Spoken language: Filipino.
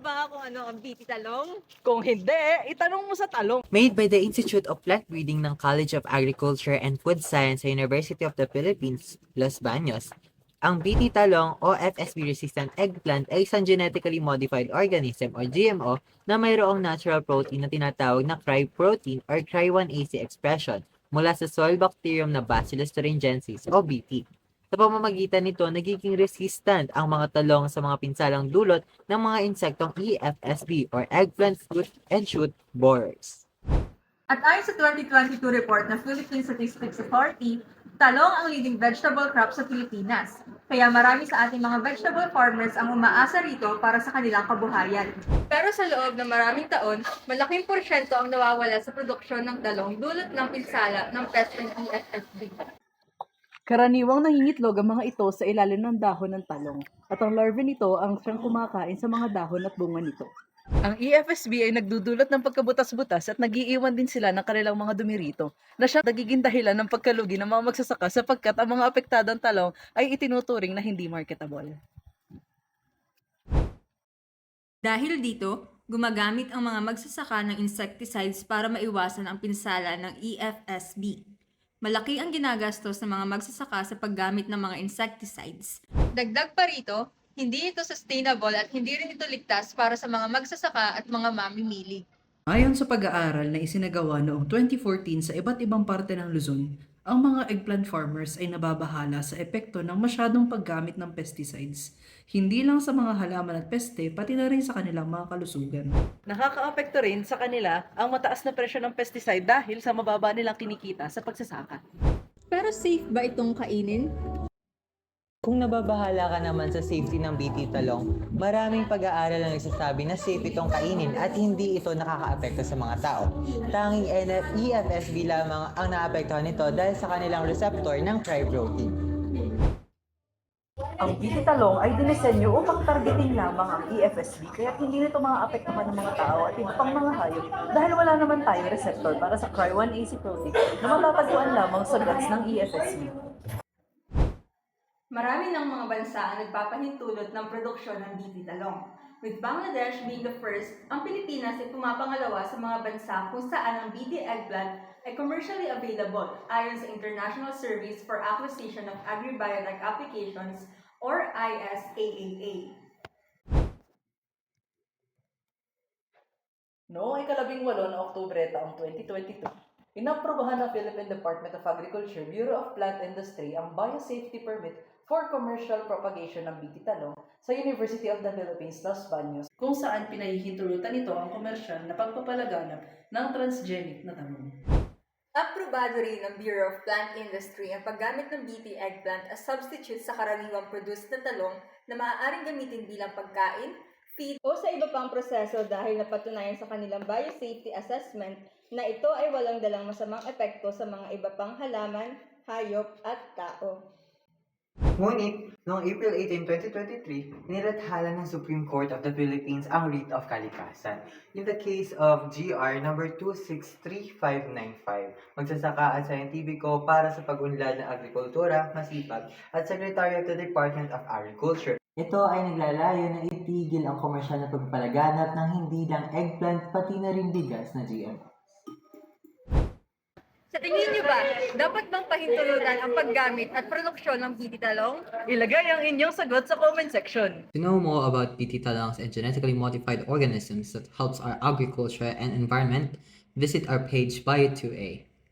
ba kung ano ang BT talong? Kung hindi, itanong mo sa talong. Made by the Institute of Plant Breeding ng College of Agriculture and Food Science sa University of the Philippines, Los Baños, ang BT talong o FSB-resistant eggplant ay isang genetically modified organism o GMO na mayroong natural protein na tinatawag na cry protein or cry1AC expression mula sa soil bacterium na Bacillus thuringiensis o BT. Sa pamamagitan nito, nagiging resistant ang mga talong sa mga pinsalang dulot ng mga insektong EFSB or eggplant fruit and shoot borers. At ayon sa 2022 report ng Philippine Statistics Authority, talong ang leading vegetable crop sa Pilipinas. Kaya marami sa ating mga vegetable farmers ang umaasa rito para sa kanilang kabuhayan. Pero sa loob ng maraming taon, malaking porsyento ang nawawala sa produksyon ng talong dulot ng pinsala ng pest and EFSB. Karaniwang nangingitlog ang mga ito sa ilalim ng dahon ng talong. At ang larvae nito ang siyang kumakain sa mga dahon at bunga nito. Ang EFSB ay nagdudulot ng pagkabutas-butas at nagiiwan din sila ng kanilang mga dumi rito na siya nagiging dahilan ng pagkalugi ng mga magsasaka sapagkat ang mga apektadong talong ay itinuturing na hindi marketable. Dahil dito, gumagamit ang mga magsasaka ng insecticides para maiwasan ang pinsala ng EFSB. Malaki ang ginagastos ng mga magsasaka sa paggamit ng mga insecticides. Dagdag pa rito, hindi ito sustainable at hindi rin ito ligtas para sa mga magsasaka at mga mamimili. Ayon sa pag-aaral na isinagawa noong 2014 sa iba't ibang parte ng Luzon, ang mga eggplant farmers ay nababahala sa epekto ng masyadong paggamit ng pesticides, hindi lang sa mga halaman at peste, pati na rin sa kanilang mga kalusugan. Nakakaapekto rin sa kanila ang mataas na presyo ng pesticide dahil sa mababa nilang kinikita sa pagsasaka. Pero safe ba itong kainin? Kung nababahala ka naman sa safety ng BT talong, maraming pag-aaral ang nagsasabi na safe itong kainin at hindi ito nakakaapekto sa mga tao. Tanging NF EFSB lamang ang naapektuhan nito dahil sa kanilang receptor ng cry protein. Ang BT talong ay dinisenyo upang targeting lamang ang EFSB kaya hindi nito mga apektuhan ng mga tao at iba pang mga hayop dahil wala naman tayong receptor para sa cry1AC protein na matatagpuan lamang sa guts ng EFSB. Marami ng mga bansa ang nagpapahintulot ng produksyon ng talong. With Bangladesh being the first, ang Pilipinas ay pumapangalawa sa mga bansa kung saan ang BT eggplant ay commercially available ayon sa International Service for Acquisition of Agribiotech Applications or ISAAA. Noong ikalabing walo na Oktubre taong 2022, inaprobahan ng Philippine Department of Agriculture Bureau of Plant Industry ang Biosafety Permit for commercial propagation ng BT talong sa University of the Philippines, Los Baños, kung saan pinahihintulutan ito ang komersyal na pagpapalaganap ng transgenic na talong. Aprobado rin ng Bureau of Plant Industry ang paggamit ng BT eggplant as substitute sa karaniwang produced na talong na maaaring gamitin bilang pagkain, feed, o sa iba pang proseso dahil napatunayan sa kanilang biosafety assessment na ito ay walang dalang masamang epekto sa mga iba pang halaman, hayop at tao. Ngunit, noong April 18, 2023, nilathala ng Supreme Court of the Philippines ang writ of kalikasan. In the case of GR number 263595, magsasaka at scientifico para sa pag-unlad ng agrikultura, masipag, at Secretary of the Department of Agriculture. Ito ay naglalayo na itigil ang komersyal na pagpalaganap ng hindi lang eggplant pati na rin bigas na GMO. Sa tingin niyo ba, dapat bang pahintulutan ang paggamit at produksyon ng BT talong? Ilagay ang inyong sagot sa comment section. To know more about BT talongs and genetically modified organisms that helps our agriculture and environment, visit our page Bio2A.